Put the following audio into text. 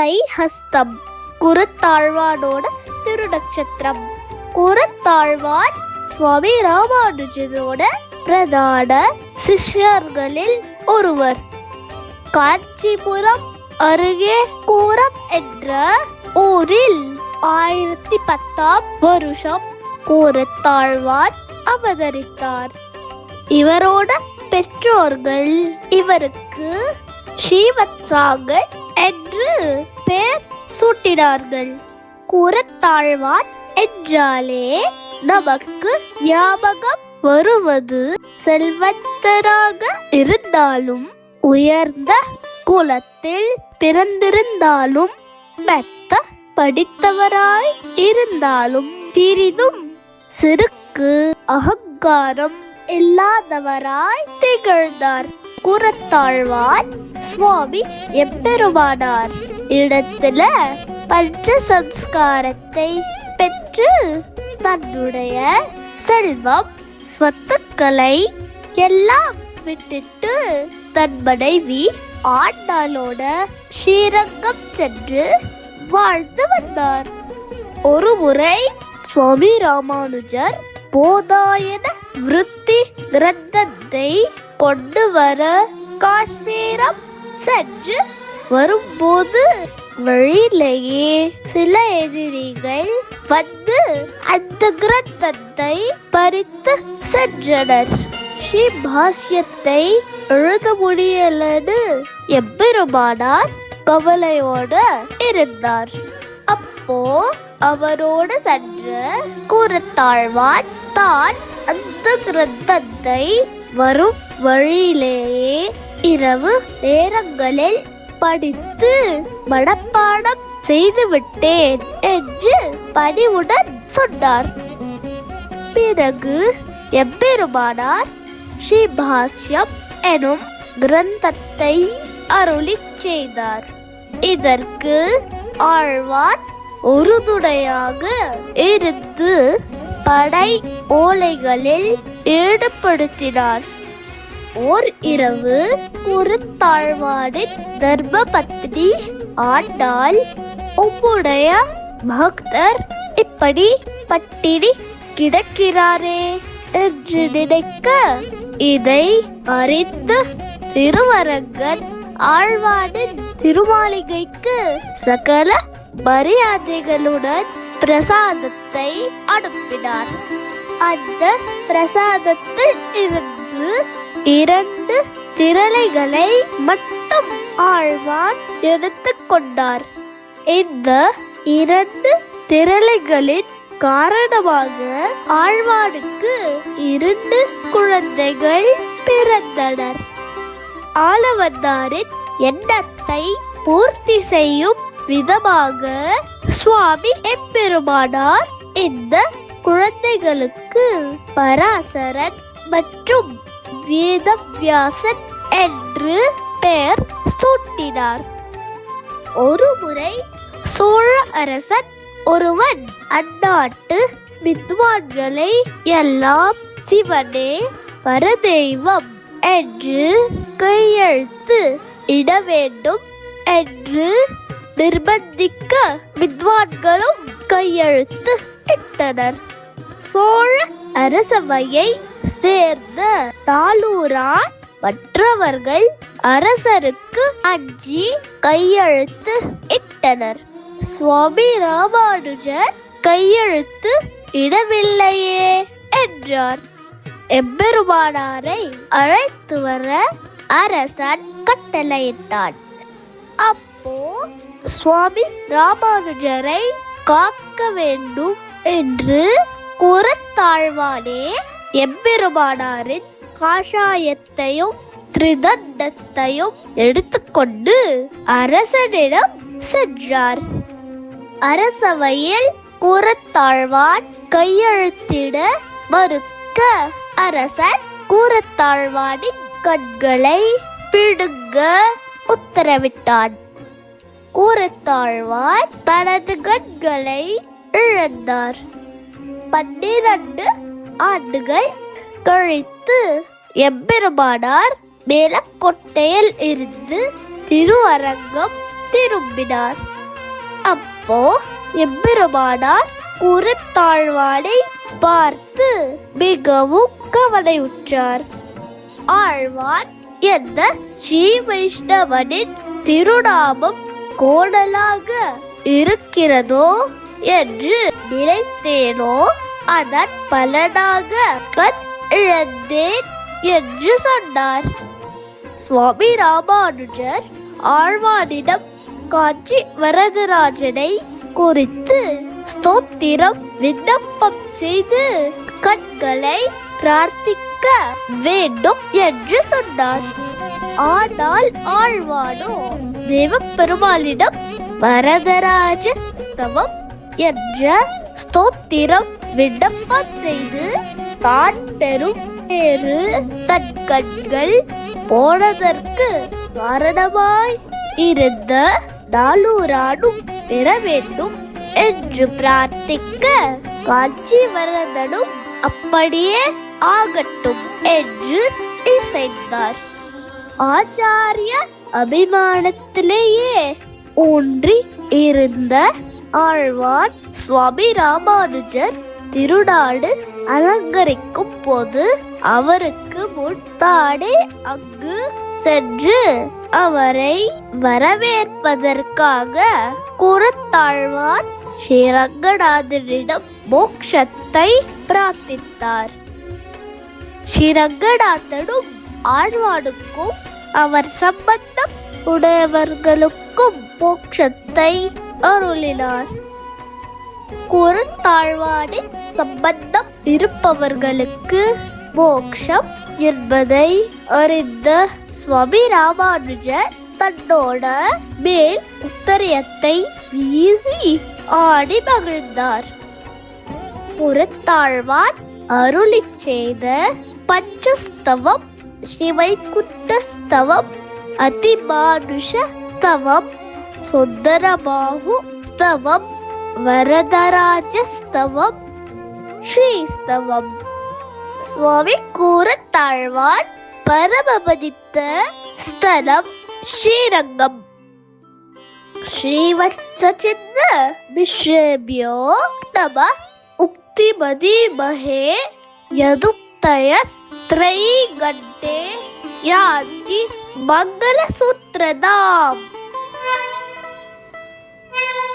தை ஹஸ்தம் குரத்தாழ்வானோட திருநட்சத்திரம் குரத்தாழ்வான் சுவாமி ராமானுஜனோட பிரதான சிஷ்யர்களில் ஒருவர். காஞ்சிபுரம் அருகே கூரம் என்ற ஊரில் ஆயிரத்தி பத்தாம் வருஷம் கூரத்தாழ்வான் அவதரித்தார். இவரோட பெற்றோர்கள் இவருக்கு ஸ்ரீவத்சாகர் என்று பெயர் சூட்டினார்கள். கூரத்தாழ்வான் என்றாலே நமக்கு ஞாபகம் வருவது செல்வந்தராக இருந்தாலும் உயர்ந்த குலத்தில் பிறந்திருந்தாலும் மெத்த படித்தவராய் இருந்தாலும் சிறிதும் சிறுக்கு அகங்காரம் இல்லாதவராய் திகழ்ந்தார். கூறத்தாழ்வார். சுவாமி எப்பெருமானார் இடத்துல பஞ்ச சம்ஸ்காரத்தை பெற்று தன்னுடைய செல்வம் சொத்துக்களை எல்லாம் விட்டுட்டு தன் மனைவி ஆண்டாளோட ஸ்ரீரங்கம் சென்று வாழ்ந்து வந்தார். ஒரு முறை சுவாமி ராமானுஜர் போதாயன விருத்தி கிரந்தத்தை கொண்டு வர காஷ்மீரம் சென்று வரும்போது வழியிலேயே சில எதிரிகள் வந்து அந்த கிரந்தத்தை பறித்து சென்றனர். ஸ்ரீ பாஷ்யத்தை எழுத முடியலன்னு எம்பெருமானார் கவலையோடு இருந்தார். அப்போ அவரோடு சென்று கூறத்தாழ்வான் தான் அந்த கிரந்தத்தை வரும் வழியிலேயே இரவு நேரங்களில் படித்து மனப்பாடம் செய்துவிட்டேன் என்று பணிவுடன் சொன்னார். பிறகு எம்பெருமானார் ஸ்ரீபாஷ்யம் எனும் கிரந்தத்தை அருளி செய்தார். இதற்கு ஆழ்வான் உறுதுணையாக இருந்து படை ஓலைகளில் ஈடுபடுத்தினார் ஓர் இரவு குருத்தாழ்வானின் தர்மபத்னி ஆண்டாள். உம்முடைய பக்தர் இப்படி பட்டினி கிடக்கிறாரே என்று நினைக்க இதை அறிந்து திருவரங்கன் ஆழ்வானின் திருமாளிகைக்கு சகல மரியாதைகளுடன் பிரசாதத்தை அனுப்பினார். அந்த பிரசாதத்தில் இருந்து இரண்டு திரளைகளை மட்டும் ஆழ்வான் எடுத்துக்கொண்டார் இந்த இரண்டு திரளைகளின் காரணமாக ஆழ்வானுக்கு இரண்டு குழந்தைகள் பிறந்தனர். ஆளவந்தாரின் எண்ணத்தை பூர்த்தி செய்யும் விதமாக சுவாமி எம்பெருமானார் இந்த குழந்தைகளுக்கு பராசரன் மற்றும் வேதவியாசன் என்று பெயர் சூட்டினார். ஒருமுறை சோழ அரசன் ஒருவன் அந்நாட்டு வித்வான்களை எல்லாம் சிவனே பரதெய்வம் என்று கையெழுத்து இட வேண்டும் என்று நிர்பந்திக்க வித்வான்களும் கையெழுத்து இட்டனர். சோழ அரசவையை சேர்ந்த தாளூரான் மற்றவர்கள் அரசருக்கு அஞ்சி கையெழுத்து இட்டனர். சுவாமி ராமானுஜர் கையெழுத்து இடவில்லையே என்றார். எம்பெருமானாரை அழைத்து வர அரசன் கட்டளையிட்டான். அப்போ சுவாமி ராமானுஜரை காக்க வேண்டும் என்று கூறத்தாழ்வானே எம்பெருமானாரின் காஷாயத்தையும் திரிதண்டத்தையும் எடுத்துக்கொண்டு அரசனிடம் சென்றார். அரசவையில் கூறத்தாழ்வான் கையெழுத்திட மறுக்க அரசன் கூறத்தாழ்வானின் கண்களை பிடுங்க உத்தரவிட்டான். கூறத்தாழ்வான் தனது கண்களை இழந்தார். பன்னிரண்டு ஆண்டுகள் கழித்து எம்பெருமானார் மேலக்கொட்டையில் இருந்து திருவரங்கம் திரும்பினார். அப்போ எம்பெருமானார் குருத்தாழ்வானை பார்த்து மிகவும் கவலையுற்றார். ஆழ்வான் எந்த ஸ்ரீ வைஷ்ணவனின் திருநாமம் கோடலாக இருக்கிறதோ என்று நினைத்தேனோ? அதன் பலனாக கண் இழந்தேன் என்று சொன்னார். சுவாமி ராமானுஜர் ஆழ்வானிடம் காஞ்சி வரதராஜனை குறித்து ஸ்தோத்திரம் விண்ணப்பம் செய்து கண்களை பிரார்த்திக்க வேண்டும் என்று சொன்னார். ஆனால் ஆழ்வானோ தேவப்பெருமாளிடம் வரதராஜ ஸ்தவம் என்ற ஸ்தோத்திரம் விண்ணப்பம் செய்து தான் பெறும் பேரு தன் கண்கள் போனதற்கு காரணமாய் இருந்த நாளூரானும் பெற வேண்டும் என்று பிரார்த்திக்க காஞ்சிவரதனும் அப்படியே ஆகட்டும் என்று இசைந்தார் ஆச்சாரிய அபிமானத்திலேயே ஊன்றி இருந்த ஆழ்வான் சுவாமி ராமானுஜர் திருநாடு அலங்கரிக்கும் போது அவருக்கு முன்தானே அங்கு சென்று அவரை வரவேற்பதற்காக குரத்தாழ்வான் ஸ்ரீரங்கநாதனிடம் மோக்ஷத்தை பிரார்த்தித்தார். ஸ்ரீரங்கநாதனும் ஆழ்வானுக்கும் அவர் சம்பந்தம் உடையவர்களுக்கும் மோட்சத்தை அருளினார். குறுந்தாழ்வாடி சம்பந்தம் இருப்பவர்களுக்கு மோக்ஷம் என்பதை அறிந்த சுவாமி ராமானுஜர் தன்னோட மேல் உத்தரியத்தை வீசி ஆடி மகிழ்ந்தார். புறத்தாழ்வான் அருளி செய்த பஞ்சஸ்தவம் சிவைக்குத்த ஸ்தவம் அதிமானுஷ ஸ்தவம் சுந்தரபாகு ஸ்தவம் வரதராஜ ஸ்தவம் ஸ்ரீஸ்தவம் சுவாமி கூறத்தாழ்வான் பரமபதித்த ஸ்தலம் ஸ்ரீரங்கம் श्रीवत्सचिन्न विश्रेभ्यो नम उक्तिमदीमहे यदुक्तयस्त्रयी गण्डे यान्ति मङ्गलसूत्रदाम् Thank you.